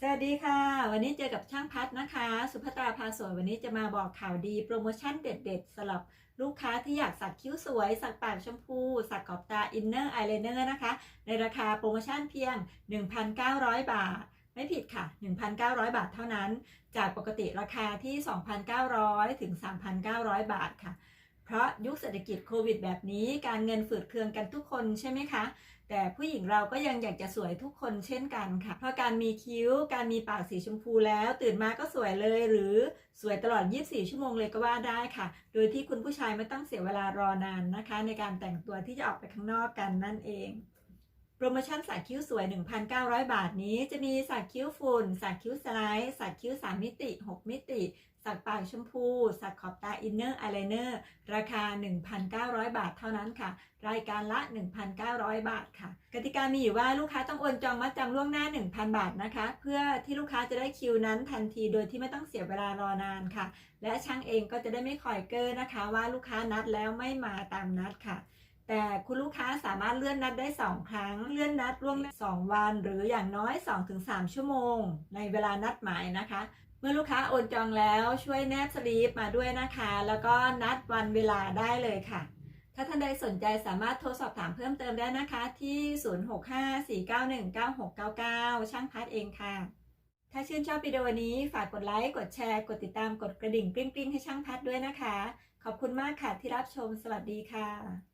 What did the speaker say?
สวัสดีค่ะ วันนี้เจอกับช่างพัดนะคะ สุภตราพาสวยวันนี้จะมาบอกข่าวดีโปรโมชั่นเด็ดๆสำหรับลูกค้าที่อยากสักคิ้วสวย สักปากชมพู สักขอบตาอินเนอร์อายไลเนอร์นะคะ ในราคาโปรโมชั่นเพียง 1,900 บาท ไม่ผิดค่ะ 1,900 บาทเท่านั้น จากปกติราคาที่ 2,900 ถึง 3,900 บาทค่ะ เพราะยุคเศรษฐกิจโควิดแบบนี้การเงินฝืดเคืองกันทุกคนใช่ไหมคะ แต่ผู้หญิงเราก็ยังอยากจะสวยทุกคนเช่นกันค่ะ เพราะการมีคิ้ว การมีปากสีชมพูแล้ว ตื่นมาก็สวยเลย หรือสวยตลอด 24 ชั่วโมงเลยก็ว่าได้ค่ะ โดยที่คุณผู้ชายไม่ต้องเสียเวลารอนานนะคะ ในการแต่งตัวที่จะออกไปข้างนอกกันนั่นเอง รโมชั่นสักคิ้วสวย 1,900 บาทนี้จะมีสักคิ้วฝุ่น สักคิ้วสไลด์สักคิ้ว 3 มิติ 6 มิติ สักปากชมพู สักขอบตาอินเนอร์อายไลเนอร์ราคา 1,900 บาทเท่านั้นค่ะ รายการละ 1,900 บาทค่ะ กติกามีอยู่ว่าลูกค้าต้องโอนจองมัดจำล่วงหน้า 1,000 บาทนะคะ เพื่อที่ลูกค้าจะได้คิวนั้นทันทีโดยที่ไม่ต้องเสียเวลารอนานค่ะ และช่างเองก็จะได้ไม่คอยเกอร์นะคะ ว่าลูกค้านัดแล้วไม่มาตามนัดค่ะ แต่คุณลูกค้าสามารถเลื่อนนัดได้ 2 ครั้ง เลื่อนนัดล่วงหน้า2วัน หรืออย่างน้อย 2-3 ชั่วโมง ในเวลานัดหมายนะคะ เมื่อลูกค้าโอนจองแล้วช่วยแนบสลีปมาด้วยนะคะ แล้วก็นัดวันเวลาได้เลยค่ะ ถ้าท่านใดสนใจสามารถโทรสอบถามเพิ่มเติมได้นะคะ ที่ 0654919699 ช่างพัดเองค่ะ ถ้าชื่นชอบวิดีโอนี้ฝากกดไลค์ กดแชร์ กดติดตาม กดกระดิ่งกริ๊งๆให้ช่างพัดด้วยนะคะ ขอบคุณมากค่ะที่รับชม สวัสดีค่ะ